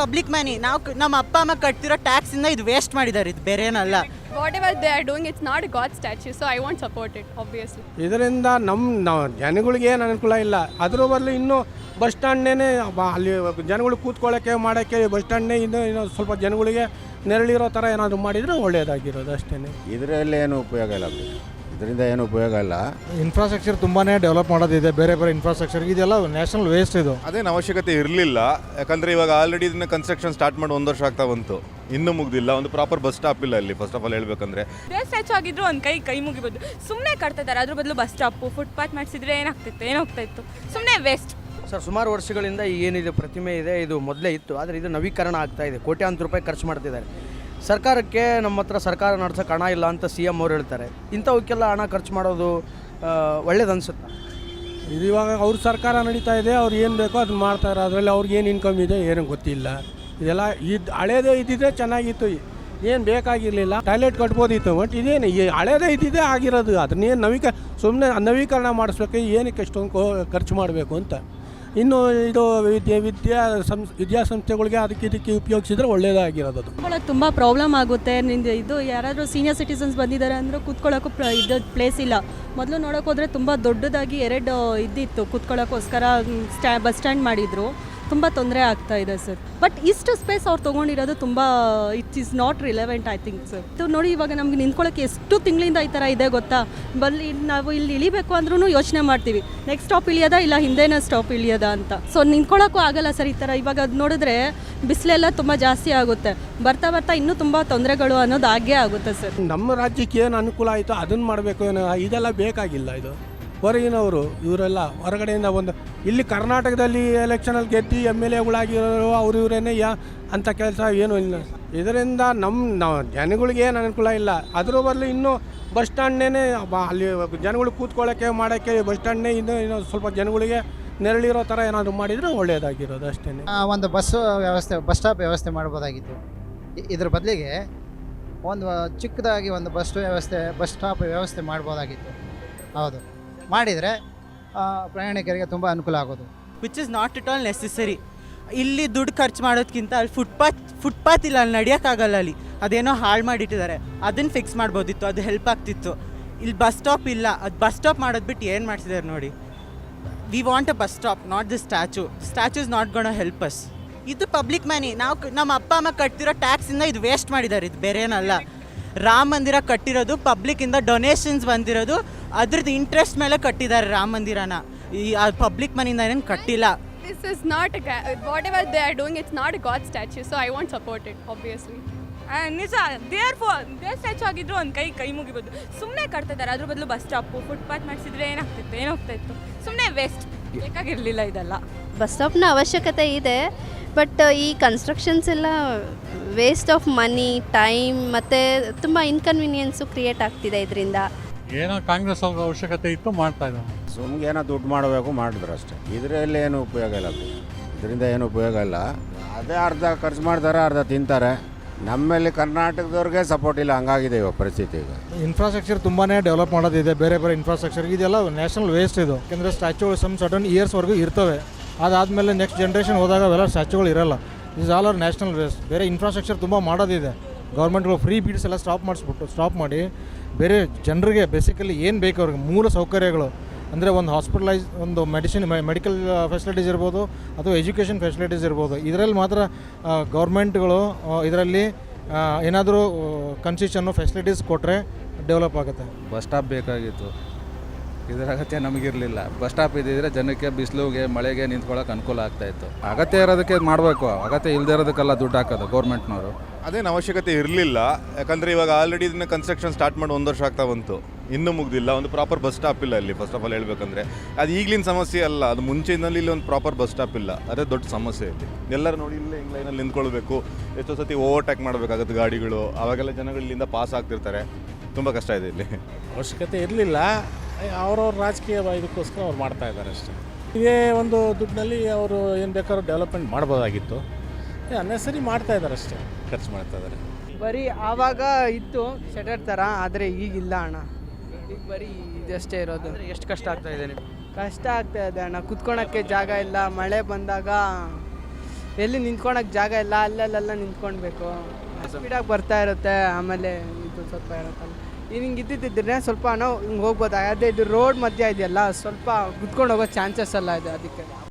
Public money ನಾವು ನಮ್ಮ ಅಪ್ಪ ಅಮ್ಮ ಕಟ್ತಿರೋ ಟ್ಯಾಕ್ಸ್ ಇಂದ ಇದು ವೇಸ್ಟ್ ಮಾಡಿದ್ದಾರೆ. ಇದು ಬೇರೆ ಏನಲ್ಲ. Whatever they are doing it's not God so I I support it obviously. ಇದರಿಂದ ನಮ್ಮ ಜನಗಳಿಗೆ ಏನು ಅನುಕೂಲ ಇಲ್ಲ. ಅದ್ರ ಬದಲು ಇನ್ನೂ ಬಸ್ ಸ್ಟ್ಯಾಂಡ್ನೇ ಅಲ್ಲಿ ಜನಗಳು ಕೂತ್ಕೊಳ್ಳೋಕೆ ಮಾಡೋಕ್ಕೆ ಬಸ್ ಸ್ಟ್ಯಾಂಡ್ನೇ ಇನ್ನೂ ಇನ್ನೂ ಸ್ವಲ್ಪ ಜನಗಳಿಗೆ ನೆರಳಿರೋ ಥರ ಏನಾದರೂ ಮಾಡಿದರೆ ಒಳ್ಳೆಯದಾಗಿರೋದು ಅಷ್ಟೇ ಇದರಲ್ಲಿ ಏನು ಉಪಯೋಗ ಇಲ್ಲ. ಇದರಿಂದ ಏನು ಉಪಯೋಗ ಇಲ್ಲ. ಇನ್ಫ್ರಾಸ್ಟ್ರಕ್ಚರ್ ತುಂಬಾ ಡೆವಲಪ್ ಮಾಡೋದಿದೆ ಬೇರೆ ಬೇರೆ ಇನ್ಫ್ರಾಸ್ಟ್ರಕ್ಚರ್ ಇದೆಲ್ಲ ನ್ಯಾಷನಲ್ ವೇಸ್ಟ್ ಇದು. ಅದೇನು ಅವಶ್ಯಕತೆ ಇರಲಿಲ್ಲ ಯಾಕಂದರೆ ಇವಾಗ ಆಲ್ರೆಡಿ ಇದನ್ನ ಕನ್ಸ್ಟ್ರಕ್ಷನ್ ಸ್ಟಾರ್ಟ್ ಮಾಡಿ ಒಂದು ವರ್ಷ ಆಗ್ತಾ ಬಂತು. ಇನ್ನೂ ಮುಗ್ದಿಲ್ಲ ಒಂದು ಪ್ರಾಪರ್ ಬಸ್ ಸ್ಟಾಪ್ ಇಲ್ಲ ಇಲ್ಲಿ ಫಸ್ಟ್ ಆಫ್ ಆಲ್ ಹೇಳ್ಬೇಕಂದ್ರೆ. ಸ್ಟ್ಯಾಚು ಆಗಿದ್ರು ಒಂದು ಕೈ ಕೈ ಮುಗಿಬೋದು. ಸುಮ್ಮನೆ ಕಟ್ತಿದ್ದಾರೆ ಅದ್ರ ಬದಲು ಬಸ್ ಸ್ಟಾಪು ಫುಟ್ಪಾತ್ ಮಾಡಿಸಿದ್ರೆ ಏನಾಗ್ತಿತ್ತು ಏನಾಗ್ತಾ ಇತ್ತು? ಸುಮ್ಮನೆ ವೇಸ್ಟ್ ಸರ್ ಸುಮಾರು ವರ್ಷಗಳಿಂದ ಏನಿದೆ ಪ್ರತಿಮೆ ಇದೆ ಇದು ಮೊದಲೇ ಇತ್ತು ಆದರೆ ಇದು ನವೀಕರಣ ಆಗ್ತಾ ಇದೆ ಕೋಟ್ಯಾಂತರ ರೂಪಾಯಿ ಖರ್ಚು ಮಾಡ್ತಿದ್ದಾರೆ. ಸರ್ಕಾರಕ್ಕೆ ನಮ್ಮ ಹತ್ರ ಸರ್ಕಾರ ನಡ್ಸೋಕೆ ಹಣ ಇಲ್ಲ ಅಂತ ಸಿ ಎಂ ಅವ್ರು ಹೇಳ್ತಾರೆ. ಇಂಥವಕ್ಕೆಲ್ಲ ಹಣ ಖರ್ಚು ಮಾಡೋದು ಒಳ್ಳೇದು ಅನ್ಸುತ್ತಾ? ಇದು ಇವಾಗ ಅವ್ರ ಸರ್ಕಾರ ನಡೀತಾ ಇದೆ, ಅವ್ರು ಏನು ಬೇಕೋ ಅದನ್ನ ಮಾಡ್ತಾರೆ ಅದರಲ್ಲಿ ಅವ್ರಿಗೆ ಏನು ಇನ್ಕಮ್ ಇದೆ, ಏನು ಗೊತ್ತಿಲ್ಲ. ಇದೆಲ್ಲ ಇದು ಹಳೇದೇ ಇದ್ದಿದ್ರೆ ಚೆನ್ನಾಗಿತ್ತು. ಏನು ಬೇಕಾಗಿರಲಿಲ್ಲ. ಟಾಯ್ಲೆಟ್ ಕಟ್ಬೋದಿತ್ತು ಬಟ್ ಇದೇನು, ಈ ಹಳೇದೇ ಇದ್ದಿದ್ದೇ ಆಗಿರೋದು. ಅದನ್ನೇನು ನವೀಕ ಸುಮ್ಮನೆ ನವೀಕರಣ ಮಾಡಿಸ್ಬೇಕು, ಏನಕ್ಕೆ ಎಷ್ಟೊಂದು ಖರ್ಚು ಮಾಡಬೇಕು ಅಂತ. ಇನ್ನು ಇದು ವಿದ್ಯೆ ವಿದ್ಯಾ ಸಂಸ್ ವಿದ್ಯಾಸಂಸ್ಥೆಗಳಿಗೆ ಅದಕ್ಕೆ ಇದಕ್ಕೆ ಉಪಯೋಗಿಸಿದ್ರೆ ಒಳ್ಳೆಯದಾಗಿರೋದು ಅದು. ತುಂಬ ಪ್ರಾಬ್ಲಮ್ ಆಗುತ್ತೆ. ನಿಂದು ಇದು ಯಾರಾದರೂ ಸೀನಿಯರ್ ಸಿಟಿಸನ್ಸ್ ಬಂದಿದ್ದಾರೆ ಅಂದರೆ ಕೂತ್ಕೊಳ್ಳೋಕ್ಕೂ ಪ್ರ ಇದು ಪ್ಲೇಸ್ ಇಲ್ಲ. ಮೊದಲು ನೋಡೋಕ್ಕೋದ್ರೆ ತುಂಬ ದೊಡ್ಡದಾಗಿ ಎರಡು ಇದ್ದಿತ್ತು ಕೂತ್ಕೊಳ್ಳೋಕ್ಕೋಸ್ಕರ ಸ್ಟ್ಯಾ ಬಸ್ ಸ್ಟ್ಯಾಂಡ್ ಮಾಡಿದರು. ತುಂಬ ತೊಂದರೆ ಆಗ್ತಾ ಇದೆ, ಸರ್. ಬಟ್ ಇಷ್ಟು ಸ್ಪೇಸ್ ಅವ್ರು ತೊಗೊಂಡಿರೋದು ತುಂಬ it is not relevant I think sir ಇದು ನೋಡಿ ಇವಾಗ ನಮ್ಗೆ ನಿಂತ್ಕೊಳ್ಳೋಕೆ ಎಷ್ಟು ತಿಂಗಳಿಂದ ಈ ಥರ ಇದೆ ಗೊತ್ತಾ? ಬಲ್ಲಿ ನಾವು ಇಲ್ಲಿ ಇಳಿಬೇಕು ಅಂದ್ರೂ ಯೋಚನೆ ಮಾಡ್ತೀವಿ. ನೆಕ್ಸ್ಟ್ ಸ್ಟಾಪ್ ಇಳಿಯೋದ ಇಲ್ಲ ಹಿಂದೆನೇ ಸ್ಟಾಪ್ ಇಳಿಯೋದ ಅಂತ. ಸೊ ನಿಂತ್ಕೊಳ್ಳೋಕ್ಕೂ ಆಗಲ್ಲ ಸರ್ ಈ ಥರ. ಇವಾಗ ಅದು ನೋಡಿದ್ರೆ ಬಿಸಿಲೆಲ್ಲ ತುಂಬ ಜಾಸ್ತಿ ಆಗುತ್ತೆ. ಬರ್ತಾ ಬರ್ತಾ ಇನ್ನೂ ತುಂಬ ತೊಂದರೆಗಳು ಅನ್ನೋದು ಆಗೇ ಆಗುತ್ತೆ, ಸರ್. ನಮ್ಮ ರಾಜ್ಯಕ್ಕೆ ಏನು ಅನುಕೂಲ ಆಯಿತು ಅದನ್ನು ಮಾಡಬೇಕು ಏನೋ ಇದೆಲ್ಲ ಬೇಕಾಗಿಲ್ಲ ಇದು. ಹೊರಗಿನವರು, ಇವರೆಲ್ಲ ಹೊರಗಡೆಯಿಂದ ಒಂದು ಇಲ್ಲಿ ಕರ್ನಾಟಕದಲ್ಲಿ ಎಲೆಕ್ಷನಲ್ಲಿ ಗೆದ್ದು ಎಂ ಎಲ್ ಎಗಳಾಗಿರೋ ಅವ್ರು ಇವರೇನೆ ಯಾ ಅಂಥ ಕೆಲಸ ಏನೂ ಇಲ್ಲ. ಇದರಿಂದ ನಮ್ಮ ಜನಗಳಿಗೆ ಏನು ಅನುಕೂಲ ಇಲ್ಲ. ಅದ್ರ ಬದಲು ಇನ್ನೂ ಬಸ್ ಸ್ಟ್ಯಾಂಡ್ನೇ ಅಲ್ಲಿ ಜನಗಳು ಕೂತ್ಕೊಳ್ಳೋಕ್ಕೆ ಮಾಡೋಕ್ಕೆ ಬಸ್ ಸ್ಟ್ಯಾಂಡ್ನೇ ಇನ್ನೂ ಇನ್ನೂ ಸ್ವಲ್ಪ ಜನಗಳಿಗೆ ನೆರಳಿರೋ ಥರ ಏನಾದರೂ ಮಾಡಿದರೆ ಒಳ್ಳೆಯದಾಗಿರೋದು ಅಷ್ಟೇ ಒಂದು ಬಸ್ ವ್ಯವಸ್ಥೆ, ಬಸ್ ಸ್ಟಾಪ್ ವ್ಯವಸ್ಥೆ ಮಾಡ್ಬೋದಾಗಿತ್ತು. ಇದ್ರ ಬದಲಿಗೆ ಒಂದು ಚಿಕ್ಕದಾಗಿ ಒಂದು ಬಸ್ ವ್ಯವಸ್ಥೆ, ಬಸ್ ಸ್ಟಾಪ್ ವ್ಯವಸ್ಥೆ ಮಾಡ್ಬೋದಾಗಿತ್ತು. ಹೌದು. ಮಾಡಿದರೆ ಪ್ರಯಾಣಿಕರಿಗೆ ತುಂಬ ಅನುಕೂಲ ಆಗೋದು. Which is not at all necessary ಇಲ್ಲಿ ದುಡ್ಡು ಖರ್ಚು ಮಾಡೋದಕ್ಕಿಂತ ಅಲ್ಲಿ ಫುಟ್ಪಾತ್ ಫುಟ್ಪಾತ್ ಇಲ್ಲ, ಅಲ್ಲಿ ನಡೆಯೋಕ್ಕಾಗಲ್ಲ ಅಲ್ಲಿ. ಅದೇನೋ ಹಾಳು ಮಾಡಿಟ್ಟಿದ್ದಾರೆ. ಅದನ್ನು ಫಿಕ್ಸ್ ಮಾಡ್ಬೋದಿತ್ತು, ಅದು ಹೆಲ್ಪ್ ಆಗ್ತಿತ್ತು. ಇಲ್ಲಿ ಬಸ್ ಸ್ಟಾಪ್ ಇಲ್ಲ. ಅದು ಬಸ್ ಸ್ಟಾಪ್ ಮಾಡೋದು ಬಿಟ್ಟು ಏನು ಮಾಡ್ತಿದ್ದಾರೆ ನೋಡಿ. We want a bus stop not the statue statue is not gonna help us ಇದು ಪಬ್ಲಿಕ್ ಮನಿ ನಾವು ನಮ್ಮ ಅಪ್ಪ, ಅಮ್ಮ ಕಟ್ತಿರೋ ಟ್ಯಾಕ್ಸಿಂದ ಇದು ವೇಸ್ಟ್ ಮಾಡಿದ್ದಾರೆ. ಇದು ಬೇರೆ ಏನಲ್ಲ ರಾಮ ಮಂದಿರ ಕಟ್ಟಿರೋದು ಪಬ್ಲಿಕ್ಕಿಂದ ಡೊನೇಷನ್ಸ್ ಬಂದಿರೋದು ಅದ್ರದ್ದು ಇಂಟ್ರೆಸ್ಟ್ ಮೇಲೆ ಕಟ್ಟಿದ್ದಾರೆ ರಾಮ ಮಂದಿರನ. ಈ ಪಬ್ಲಿಕ್ ಮನಿಯಿಂದ ಏನೇನು ಕಟ್ಟಿಲ್ಲ. This is not a, ever whatever they are doing, it's not a God statue, so I won't support it, obviously. ನಿಜ ದೇರ್ ಫೋ ದೇರ್ ಸ್ಟ್ಯಾಚು ಆಗಿದ್ರು ಒಂದು ಕೈ ಕೈ ಮುಗಿಬೋದು. ಸುಮ್ಮನೆ ಕಟ್ತಿದ್ದಾರೆ ಅದ್ರ ಬದಲು ಬಸ್ ಸ್ಟಾಪು ಫುಟ್ಪಾತ್ ಮಾಡಿಸಿದ್ರೆ ಏನಾಗ್ತಿತ್ತು ಏನಾಗ್ತಾ ಇತ್ತು? ಸುಮ್ಮನೆ ವೇಸ್ಟ್ ಬೇಕಾಗಿರಲಿಲ್ಲ ಇದೆಲ್ಲ. ಬಸ್ ಸ್ಟಾಪ್ನ ಅವಶ್ಯಕತೆ ಇದೆ ಬಟ್ ಈ ಕನ್ಸ್ಟ್ರಕ್ಷನ್ಸ್ ಎಲ್ಲ ವೇಸ್ಟ್ ಆಫ್ ಮನಿ ಟೈಮ್ ಮತ್ತು ತುಂಬ ಇನ್ಕನ್ವೀನಿಯನ್ಸು ಕ್ರಿಯೇಟ್ ಆಗ್ತಿದೆ ಇದರಿಂದ. ಏನೋ ಕಾಂಗ್ರೆಸ್ ಅವ್ರ ಅವಶ್ಯಕತೆ ಇತ್ತು ಮಾಡ್ತಾ ಇದ್ದಾರೆ ಸುಮ್ಗೆ ಏನೋ ದುಡ್ಡು ಮಾಡಬೇಕು ಮಾಡಿದ್ರು ಅಷ್ಟೇ. ಇದರಲ್ಲಿ ಏನು ಉಪಯೋಗ ಇಲ್ಲ. ಇದರಿಂದ ಏನು ಉಪಯೋಗ ಇಲ್ಲ. ಅದೇ ಅರ್ಧ ಖರ್ಚು ಮಾಡ್ತಾರೆ ಅರ್ಧ ತಿಂತಾರೆ. ನಮ್ಮಲ್ಲಿ ಕರ್ನಾಟಕದವ್ರಿಗೆ ಸಪೋರ್ಟ್ ಇಲ್ಲ. ಹಂಗಾಗಿದೆ ಇವಾಗ ಪರಿಸ್ಥಿತಿ ಈಗ. ಇನ್ಫ್ರಾಸ್ಟ್ರಕ್ಚರ್ ತುಂಬಾನೇ ಡೆವಲಪ್ ಮಾಡೋದಿದೆ. ಬೇರೆ ಬೇರೆ ಇನ್ಫ್ರಾಸ್ಟ್ರಕ್ಚರ್ ಇದೆಲ್ಲ ನ್ಯಾಷನಲ್ ವೇಸ್ಟ್ ಇದು. ಯಾಕಂದರೆ ಸ್ಟ್ಯಾಚುಗಳು ಸಮ್ ಸಡನ್ ಇಯರ್ಸ್ವರೆಗೂ ಇರ್ತವೆ. ಅದಾದಮೇಲೆ ನೆಕ್ಸ್ಟ್ ಜನ್ರೇಷನ್ ಹೋದಾಗ ಅವೆಲ್ಲ ಸ್ಟ್ಯಾಚುಗಳು ಇರಲ್ಲ. Is all our national race ಬೇರೆ ಇನ್ಫ್ರಾಸ್ಟ್ರಕ್ಚರ್ ತುಂಬ ಮಾಡೋದಿದೆ. ಗೌರ್ಮೆಂಟ್ಗಳು ಫ್ರೀ ಬೀಡ್ಸ್ ಎಲ್ಲ ಸ್ಟಾಪ್ ಮಾಡಿಸ್ಬಿಟ್ಟು ಸ್ಟಾಪ್ ಮಾಡಿ ಬೇರೆ ಜನರಿಗೆ ಬೇಸಿಕಲಿ ಏನು ಬೇಕು ಅವ್ರಿಗೆ? ಮೂಲ ಸೌಕರ್ಯಗಳು. ಅಂದರೆ ಒಂದು ಹಾಸ್ಪಿಟಲೈಸ್ ಒಂದು ಮೆಡಿಸಿನ್ ಮೆಡಿಕಲ್ ಫೆಸಿಲಿಟೀಸ್ ಇರ್ಬೋದು, ಅಥವಾ ಎಜುಕೇಷನ್ ಫೆಸಿಲಿಟೀಸ್ ಇರ್ಬೋದು. ಇದರಲ್ಲಿ ಮಾತ್ರ ಗೌರ್ಮೆಂಟ್ಗಳು ಇದರಲ್ಲಿ ಏನಾದರೂ ಕನ್ಸಿಷನ್ನು ಫೆಸಿಲಿಟೀಸ್ ಕೊಟ್ಟರೆ ಡೆವಲಪ್ ಆಗುತ್ತೆ. ಬಸ್ ಸ್ಟಾಪ್ ಬೇಕಾಗಿತ್ತು. ಇದರ ಅಗತ್ಯ ನಮಗಿರಲಿಲ್ಲ. ಬಸ್ ಸ್ಟಾಪ್ ಇದ್ದಿದ್ರೆ ಜನಕ್ಕೆ ಬಿಸಿಲುಗೆ ಮಳೆಗೆ ನಿಂತ್ಕೊಳ್ಳೋಕೆ ಅನುಕೂಲ ಆಗ್ತಾ ಇತ್ತು. ಅಗತ್ಯ ಇರೋದಕ್ಕೆ ಮಾಡಬೇಕು. ಅಗತ್ಯ ಇಲ್ಲದೆ ಇರೋದಕ್ಕೆಲ್ಲ ದುಡ್ಡು ಹಾಕೋದು ಗೌರ್ಮೆಂಟ್ನವರು. ಅದೇನು ಅವಶ್ಯಕತೆ ಇರಲಿಲ್ಲ. ಯಾಕಂದರೆ ಇವಾಗ ಆಲ್ರೆಡಿ ಇದನ್ನ ಕನ್ಸ್ಟ್ರಕ್ಷನ್ ಸ್ಟಾರ್ಟ್ ಮಾಡಿ ಒಂದು ವರ್ಷ ಆಗ್ತಾ ಬಂತು. ಇನ್ನೂ ಮುಗ್ದಿಲ್ಲ. ಒಂದು ಪ್ರಾಪರ್ ಬಸ್ ಸ್ಟಾಪ್ ಇಲ್ಲ ಇಲ್ಲಿ ಫಸ್ಟ್ ಆಫ್ ಆಲ್ ಹೇಳ್ಬೇಕಂದ್ರೆ. ಅದು ಈಗಲಿನ ಸಮಸ್ಯೆ ಅಲ್ಲ. ಅದು ಮುಂಚೆಯಿಂದಲೂ ಇಲ್ಲಿ ಒಂದು ಪ್ರಾಪರ್ ಬಸ್ ಸ್ಟಾಪ್ ಇಲ್ಲ. ಅದೇ ದೊಡ್ಡ ಸಮಸ್ಯೆ ಇದೆ ಎಲ್ಲರೂ ನೋಡಿ ಇಲ್ಲೇ ಹಿಂಗೆ ಲೈನಲ್ಲಿ ನಿಂತ್ಕೊಳ್ಬೇಕು. ಎಷ್ಟೋ ಸತಿ ಓವರ್ಟೇಕ್ ಮಾಡಬೇಕಾಗುತ್ತೆ ಗಾಡಿಗಳು. ಅವಾಗೆಲ್ಲ ಜನಗಳು ಇಲ್ಲಿಂದ ಪಾಸ್ ಆಗ್ತಿರ್ತಾರೆ. ತುಂಬ ಕಷ್ಟ ಇದೆ ಇಲ್ಲಿ. ಅವಶ್ಯಕತೆ ಇರಲಿಲ್ಲ. ಅವ್ರವ್ರ ರಾಜಕೀಯ ಇದಕ್ಕೋಸ್ಕರ ಅವ್ರು ಮಾಡ್ತಾ ಇದ್ದಾರೆ ಅಷ್ಟೇ. ಇದೇ ಒಂದು ದುಡ್ಡಿನಲ್ಲಿ ಅವರು ಏನು ಬೇಕಾದ್ರೂ ಡೆವಲಪ್ಮೆಂಟ್ ಮಾಡ್ಬೋದಾಗಿತ್ತು. ಅನ್ನೆಸರಿ ಮಾಡ್ತಾ ಇದ್ದಾರೆ ಅಷ್ಟೇ ಖರ್ಚು ಮಾಡ್ತಾ ಇದ್ದಾರೆ. ಬರೀ ಆವಾಗ ಇತ್ತು ಸೆಟರ್ ಥರ ಆದರೆ ಈಗಿಲ್ಲ ಅಣ್ಣ. ಈಗ ಬರೀ ಇದಷ್ಟೇ ಇರೋದು. ಎಷ್ಟು ಕಷ್ಟ ಆಗ್ತಾ ಇದೆ ಕಷ್ಟ ಆಗ್ತಾ ಇದೆ ಅಣ್ಣ. ಕುತ್ಕೊಳಕ್ಕೆ ಜಾಗ ಇಲ್ಲ ಮಳೆ ಬಂದಾಗ ಎಲ್ಲಿ ನಿಂತ್ಕೊಳಕ್ಕೆ ಜಾಗ ಇಲ್ಲ ಅಲ್ಲಲ್ಲೆಲ್ಲ ನಿಂತ್ಕೊಳ್ಬೇಕು. ಸ್ಪೀಡಾಗಿ ಬರ್ತಾ ಇರುತ್ತೆ ಆಮೇಲೆ ಇದು ಸ್ವಲ್ಪ ಇರುತ್ತಲ್ಲ. ಹಿಂಗೆ ಇದ್ದಿದ್ದಿದ್ರೆ ಸ್ವಲ್ಪ ನಾವು ಹಿಂಗೆ ಹೋಗ್ಬೋದು. ಅದೇ ಇದು ರೋಡ್ ಮಧ್ಯ ಇದೆಯಲ್ಲ, ಸ್ವಲ್ಪ ಕುತ್ಕೊಂಡು ಹೋಗೋ ಚಾನ್ಸಸ್ ಎಲ್ಲ ಇದೆ ಅದಕ್ಕೆ.